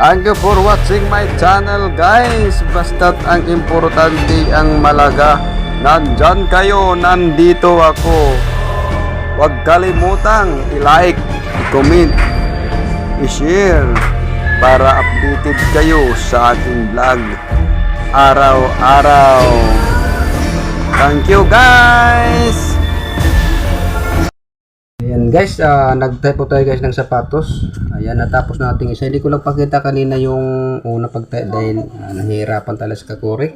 Thank you for watching my channel guys. Basta't ang importante ang malaga. Nandyan kayo, nandito ako. Huwag kalimutang i-like, i-comment, i-share para updated kayo sa aking vlog araw-araw. Thank you guys! Ayan guys, uh, nag-type po tayo guys ng sapatos. Ayan, natapos natin isa. Hindi ko lang pakita kanina yung una pag-type dahil uh, nahihirapan talaga sa kakuri.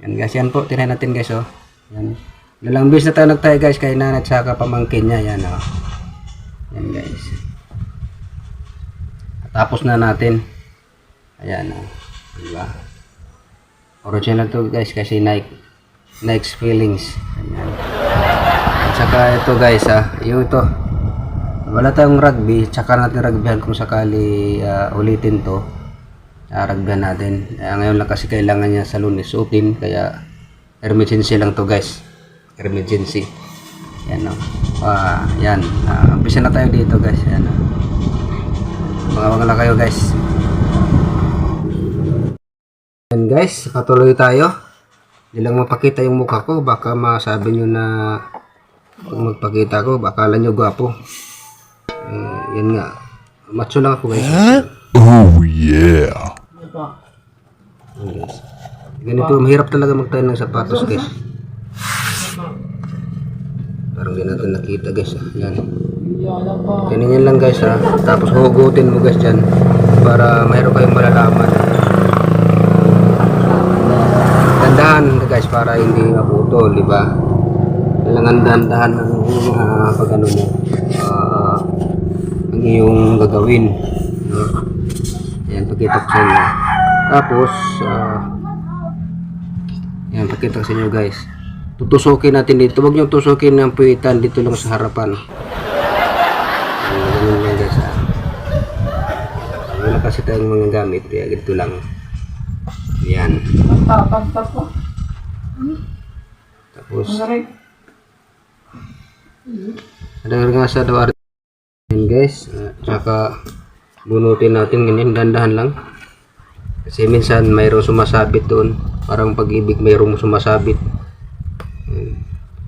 Ayan guys, yan po. Tinahin natin guys oh. Ayan. Dalang bis na tayo nag-type guys kay nanay at saka pamangkin niya. Ayan oh. Ayan guys. Tapos na natin. Ayan oh. Diba? Original to guys kasi Nike. Nike's feelings. Ayan. At saka ito guys ah, yung ito. Wala tayong rugby, tsaka natin rugbyhan kung sakali ah, ulitin to. Uh, rugbyhan natin. Eh, ngayon lang kasi kailangan niya sa lunes suotin, kaya emergency lang to guys. Emergency. Yan o. Ah, yan. Ah, umpisa na tayo dito guys. Yan o. Mga lang kayo guys. Yan guys, patuloy tayo. Hindi lang mapakita yung mukha ko, baka masabi nyo na pag magpakita ko, baka akala nyo gwapo. Eh, yan nga. Macho lang ako guys. Oh yeah. Yan, guys. Ganito, mahirap talaga magtayo ng sapatos guys. Parang di natin nakita guys. ah. Yan. Ganyan lang guys ha. Tapos hugutin mo guys dyan para mayroon kayong malalaman. Dandahan guys para hindi maputol, di ba? Kailangan dahan-dahan ng uh, pag ano mo, ah, ang iyong gagawin. No? Yan, pakita ko sa inyo. Tapos, ah, yan, pakita ko sa inyo guys. Tutusukin natin dito. Huwag nyo tusukin ng puwitan dito lang sa harapan. Yan, ganun lang guys ha. Wala kasi tayong mga gamit, kaya ganito lang. Yan. Tapos, ada nga sa daw Yan guys, uh, tsaka bunutin natin ganyan, dandahan lang. Kasi minsan mayroong sumasabit doon, parang pag-ibig mayroong sumasabit.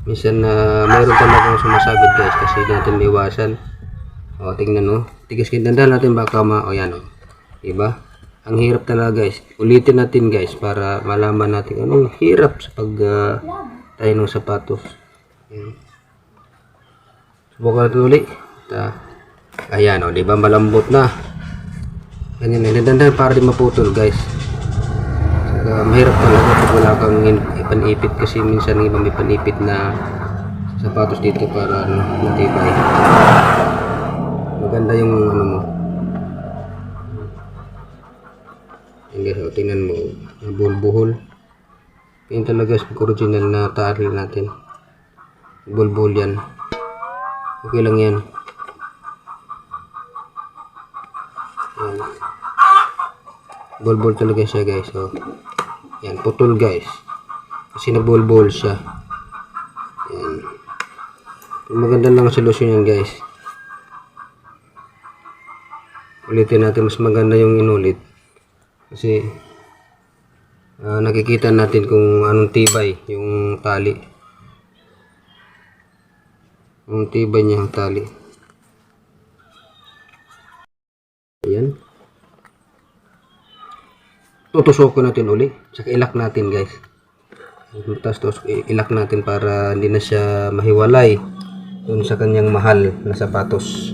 Minsan na mayroon talagang sumasabit guys kasi natin maiwasan. O tingnan no, tigas kayo dandahan natin baka ma, o yan o. Diba? Ang hirap talaga guys. Ulitin natin guys para malaman natin anong hirap sa pag uh, tayo ng sapatos. Subukan natin uli. Ta. Ayan, o, di ba malambot na. Ganyan na, dandan para di maputol, guys. Saka, mahirap talaga pag wala kang ipanipit kasi minsan iba may panipit na sapatos dito para ano, matibay. Maganda yung ano mo. Yan guys, o, tingnan mo. Buhol-buhol. Yan talaga sa original na tali natin. Bulbul yan. Okay lang. Yan. Bulbul talaga siya guys. So, yan, putol guys. Kasi nabulbul siya. Yan. Maganda lang ang solusyon yan guys. Ulitin natin mas maganda yung inulit. Kasi ah, nakikita natin kung anong tibay yung tali. Ang tibay niya ang tali. Ayan. Tutusok natin uli. Tsaka ilak natin guys. Tapos tus- ilak natin para hindi na siya mahiwalay dun sa kanyang mahal na sapatos.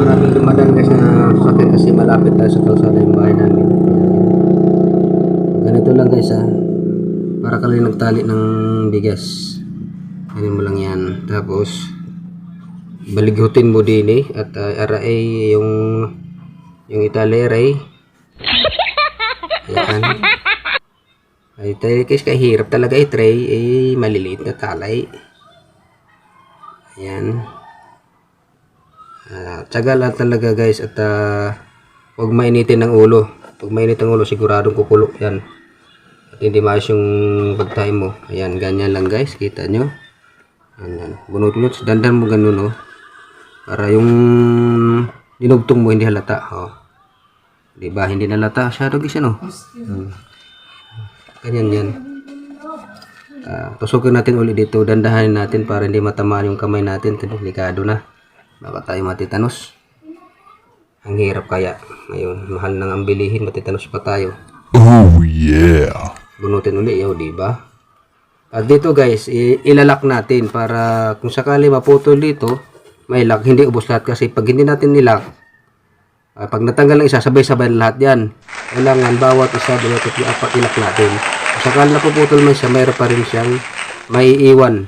Maraming dumadaan guys na sakit kasi malapit tayo sa kalsada yung bahay namin. Ganito lang guys ha. Para ka lang nagtali ng bigas. Ganyan mo lang yan. Tapos, balighutin mo din eh. At uh, aray yung yung itali aray. Ayan. Ay, tayo guys, kahirap talaga i-tray. Eh, maliliit na talay. Ayan. Ah, tsaga lang talaga guys at ah, huwag mainitin ng ulo. Pag mainit ang ulo, siguradong kukulo yan. At hindi maayos yung pagtahi mo. Ayan, ganyan lang guys. Kita nyo. Yan, yan. Bunot-bunot. Dandan mo ganun, oh. Para yung dinugtong mo hindi halata, oh. Di ba? Hindi nalata. Shadow guys, ano? Hmm. Ganyan yan. Ah, tusukin natin ulit dito. Dandahanin natin para hindi matamaan yung kamay natin. Delikado na. Baka tayo matitanos. Ang hirap kaya. Ngayon, mahal nang ang bilihin. Matitanos pa tayo. Oh yeah. Bunutin uli, yo, di ba? At dito guys, ilalak natin para kung sakali maputol dito, may lock, hindi ubos lahat kasi pag hindi natin nilock, ah, pag natanggal ng isa, sabay-sabay lahat yan. Kailangan bawat isa, dalawa, tatlo, apat, ilak natin. Kung sakali napuputol man siya, mayroon pa rin siyang may iwan.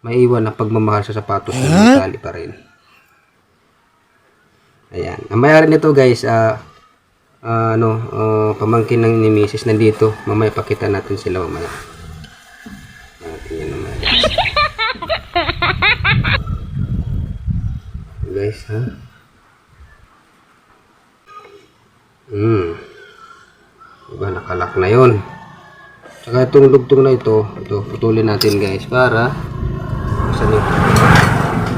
May iwan na pagmamahal sa sapatos na tali pa rin. Ayan. Ang mayari nito guys, ah, ah, ano, ah, pamangkin ng ni Mrs. nandito. Mamaya pakita natin sila mamaya. Natin yan mamaya. Guys, ha? Hmm. Diba, nakalak na yon. Saka itong dugtong na ito, ito, putulin natin guys para saan yun?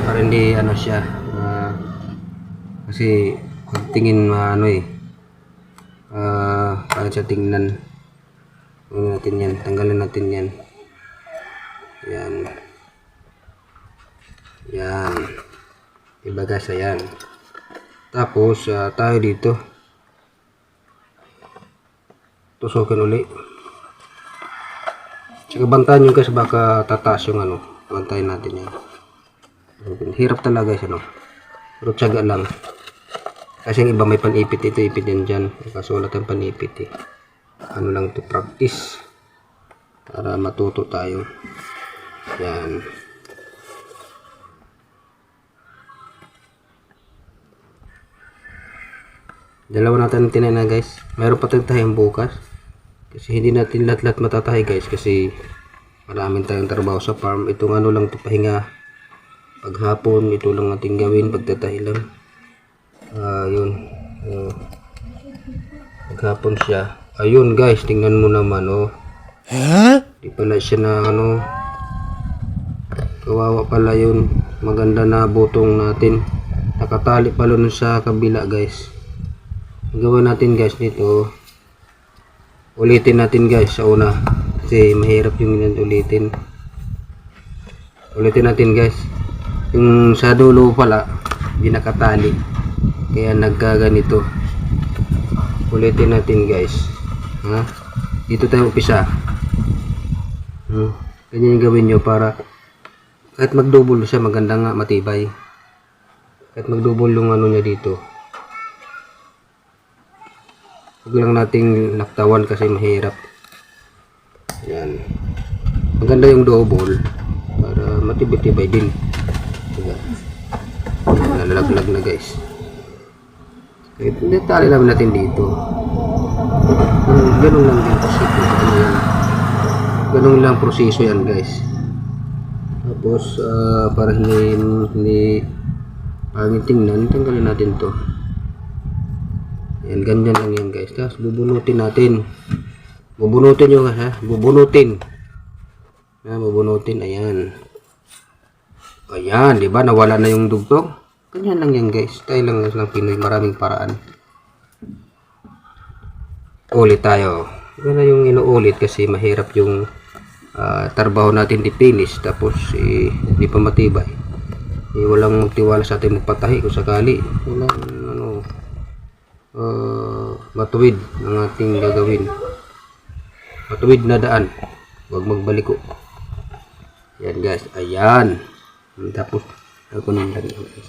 Para hindi ano siya, ah, kasi pagtingin ano eh, ah, para siya tingnan. Ano natin yan, tanggalin natin yan. Yan. Yan. Iba guys, ayan. Tapos, ah, tayo dito. Tusukin uli. Tsaka bantayan nyo guys, baka tataas yung ano. Bantayan natin yan. Hirap talaga guys, ano. Pero tiyaga lang. Kasi yung iba may panipit ito, ipit din dyan. Kaso wala tayong panipit eh. Ano lang to practice. Para matuto tayo. Yan. Dalawa natin tinay na guys. Meron pa tayong tahing bukas. Kasi hindi natin lahat-lahat matatahi guys. Kasi maraming tayong trabaho sa farm. Itong ano lang to pahinga. Paghapon, ito lang ating gawin. Pagtatahi lang. Yun. Ah, paghapon siya. Ayun guys, tingnan mo naman oh. Di pala siya na ano. Kawawa pala yun. Maganda na butong natin. Nakatali pala nun sa kabila guys. Gawin natin guys dito. Ulitin natin guys sa una. Kasi mahirap yung ganyan ulitin. Ulitin natin guys. Yung sa dulo pala, hindi nakatali. Kaya nagkaganito. Ulitin natin guys. Ha? Dito tayo upisa. Hmm. Ganyan yung gawin nyo para kahit mag-double siya maganda nga matibay. Kahit mag-double yung ano niya dito. Huwag lang nating naktawan kasi mahirap. Yan. Maganda yung double para matibay-tibay din. Diba? Nalalaglag na guys. Kahit detalye lang natin dito. Ganun, ganun lang din kasi ano. Ganun lang proseso yan guys. Tapos ah, para hindi hindi pangit tingnan, tanggalin natin to. Yan, ganyan lang yan guys. Tapos bubunutin natin. Bubunutin nyo ha. Bubunutin. Yan, bubunutin. Ayan. Ayan, di ba? Nawala na yung dugtong. Ganyan lang yan guys. Tayo lang lang Pinoy. Maraming paraan. Ulit tayo. Yan na yung inuulit kasi mahirap yung ah, trabaho natin di finish. Tapos eh, di pa matibay. Eh, walang magtiwala sa ating magpatahi kung sakali. Walang ano, uh, matuwid ang ating gagawin. Matuwid na daan. Huwag magbaliko. Yan guys. Ayan. Tapos, ako nang yan guys.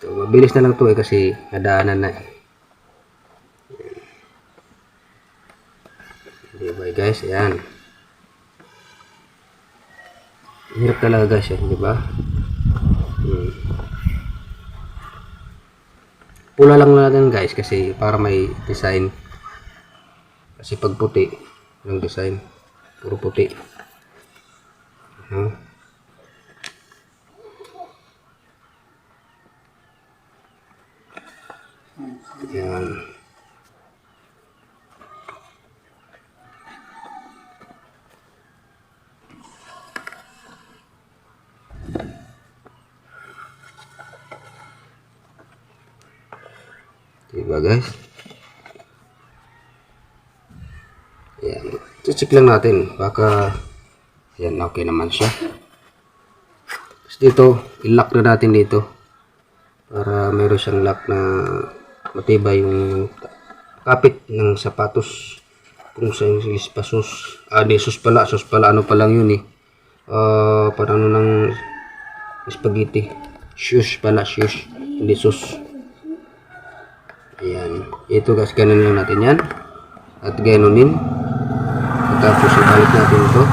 So, mabilis na lang to eh kasi nadaanan na eh. Diba guys? Ayan. Hirap talaga guys yan, di ba? Hmm. Pula lang natin guys kasi para may design. Kasi pag puti, yung design, puro puti. Hmm. Yan. Diba guys? Ayan. Check lang natin. Baka, ayan, okay naman siya. Tapos dito, i-lock na natin dito. Para meron siyang lock na matibay yung kapit ng sapatos. Kung sa English pa sus. Ah, di, sus pala. Sus pala. Ano pa lang yun eh. Ah, parang ano ng spaghetti. Shoes pala. Shoes. Hindi sus. Ayan. Ito guys, ganun lang natin yan. At ganunin. Tapos ibalik natin ito.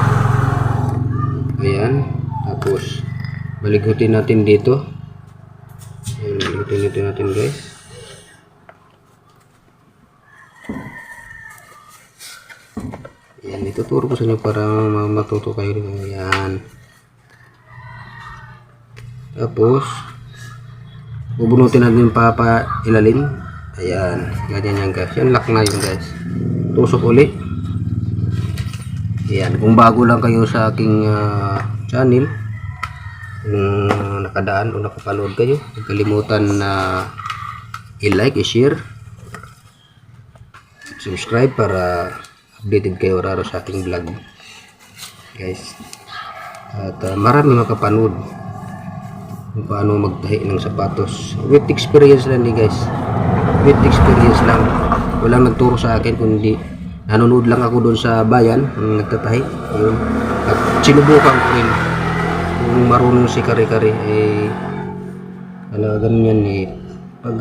Ayan. Tapos baligutin natin dito. Ayan, baligutin dito natin guys. Ayan, ituturo ko sa inyo para ma- matuto kayo. Ayan. Tapos, bubunutin natin yung papa ilalim. Ayan, ganyan yan guys. Yan lock na yun guys. Tusok uli. Ayan, kung bago lang kayo sa aking ah, channel, kung nakadaan o nakapanood kayo, huwag kalimutan na i-like, i-share, subscribe para updated kayo raro sa ating vlog. Guys. At ah, marami makapanood kung paano magtahi ng sapatos. With experience lang ni guys. With experience lang. Walang nagturo sa akin kundi nanonood lang ako doon sa bayan ng nagtatahi. Yun. At sinubukan ko rin. Kung marunong si kare-kare eh ano ganun yan eh. Pag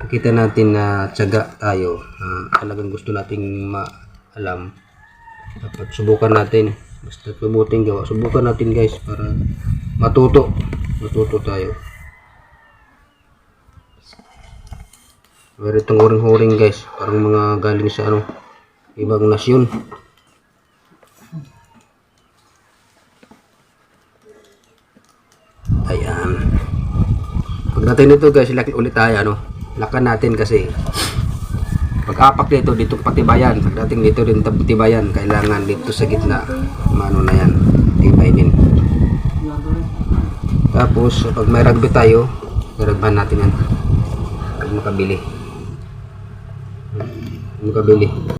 nakita natin na tiyaga tayo na talagang gusto nating maalam dapat subukan natin basta mabuting gawa subukan natin guys para matuto matuto tayo meron itong huring-huring guys. Parang mga galing sa ano ibang nasyon. Ayan. Pagdating nito guys. Laki ulit tayo ano. Lakan natin kasi pag-apak dito dito patibayan pagdating dito din patibayan kailangan dito sa gitna. Mano na yan. Tibay tapos pag may rugby tayo iragban natin yan. Pag makabili makabili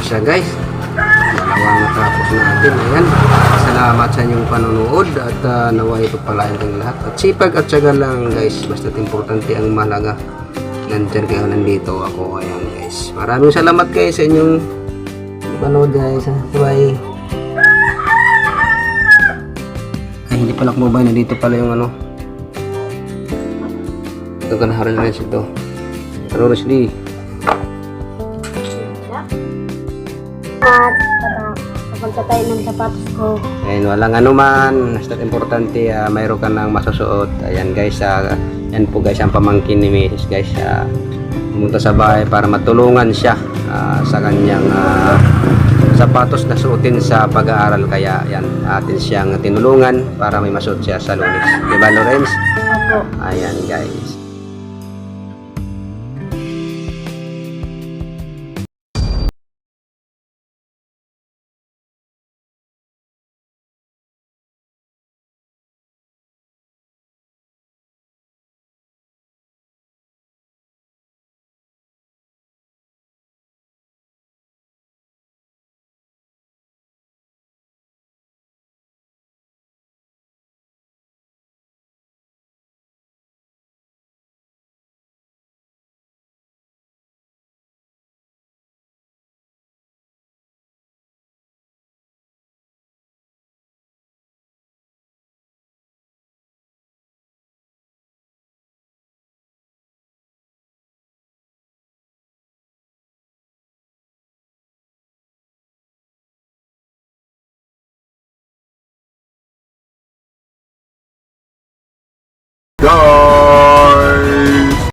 na siya guys. Dalawang natapos natin. Ayan. Salamat sa inyong panonood at uh, naway ito pala yung lahat. At sipag at syaga lang guys. Basta't importante ang mahalaga. Nandyan kayo nandito ako. Ayan guys. Maraming salamat guys sa inyong panood guys. Bye. Ay, hindi pala kumabay. Nandito pala yung ano. Ito ka na ito. Ano Rosalie? At papunta tayo ng sapatos ko. Ayun, walang anuman. Basta importante, ah, mayroon ka ng masusuot. Ayan guys, ah, yan po guys ang pamangkin ni Mrs. guys. ah, pumunta sa bahay para matulungan siya ah, sa kanyang ah, sapatos na suotin sa pag-aaral. Kaya yan, atin siyang tinulungan para may masuot siya sa lunes. Diba Lorenz? Opo. Ayan guys. Go!